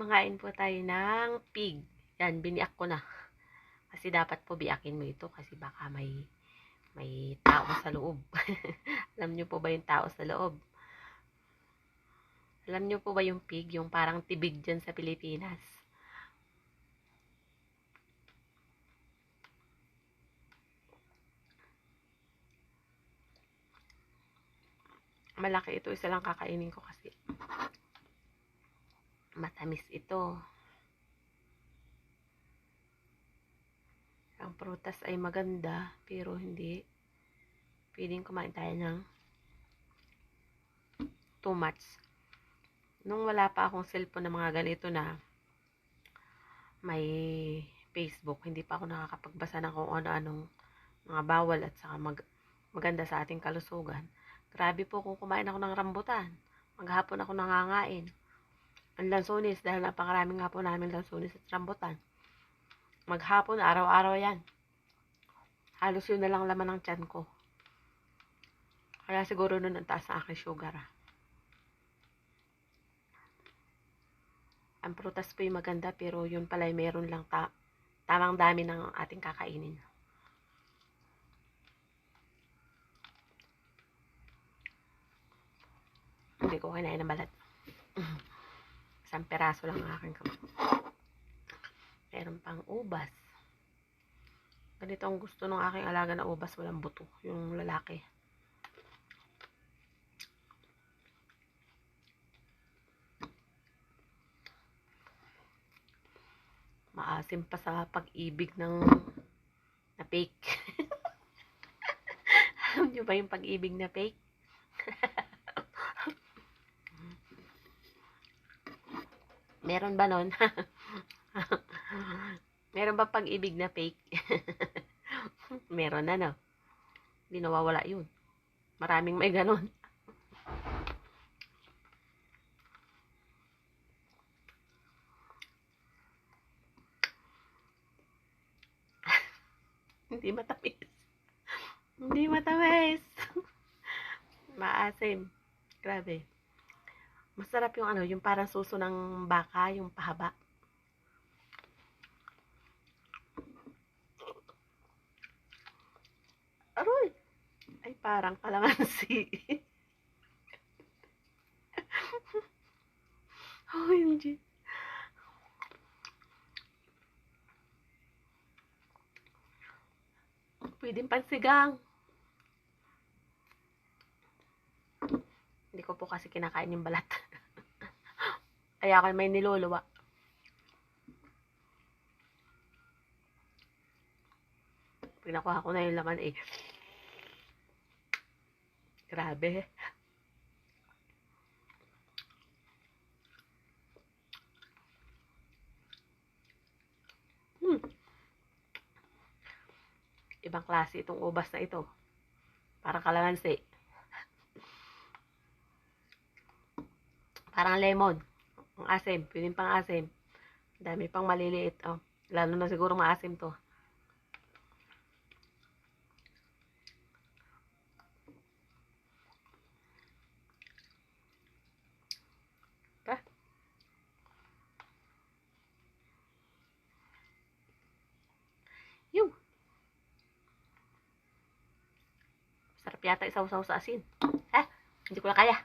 Mangain po tayo ng pig. Yan, biniak ko na. Kasi dapat po biakin mo ito kasi baka may may tao sa loob. Alam niyo po ba yung tao sa loob? Alam niyo po ba yung pig, yung parang tibig dyan sa Pilipinas? Malaki ito, isa lang kakainin ko kasi matamis ito. Ang prutas ay maganda, pero hindi. Pwedeng kumain tayo ng too much. Nung wala pa akong cellphone na mga ganito na may Facebook, hindi pa ako nakakapagbasa ng kung ano-anong mga bawal at saka mag, maganda sa ating kalusugan. Grabe po kung kumain ako ng rambutan. Maghapon ako nangangain. Ang lansones, dahil napakaraming nga po namin lansones at rambutan. Maghapon, araw-araw yan. Halos yun na lang laman ng tiyan ko. Kaya siguro nun ang taas ng aking sugar. ah. Ang prutas po yung maganda, pero yun pala ay meron lang ta tamang dami ng ating kakainin. Hindi ko kinain ng balat. Isang peraso lang ang aking kamay. Meron pang ubas. Ganito ang gusto ng aking alaga na ubas, walang buto. Yung lalaki. Maasim pa sa pag-ibig ng na fake. Alam nyo ba yung pag-ibig na fake? Meron ba nun? Meron ba pag-ibig na fake? Meron na, no? Hindi nawawala yun. Maraming may ganon. Hindi matamis. Hindi matamis. Maasim. Grabe. Masarap yung ano, yung parang suso ng baka, yung pahaba. Aroy! Ay, parang kalamansi. OMG. Pwedeng pansigang. Ko po kasi kinakain yung balat. Kaya ako may niluluwa. Pinakuha ko na yung laman eh. Grabe. Hmm. Ibang klase itong ubas na ito. Parang kalamansi. Parang lemon. Ang asim. Pwedeng pang asim. Dami pang maliliit. Oh. Lalo na siguro maasim to. Sarap yata isaw-saw sa asin. Ha? Hindi ko na kaya.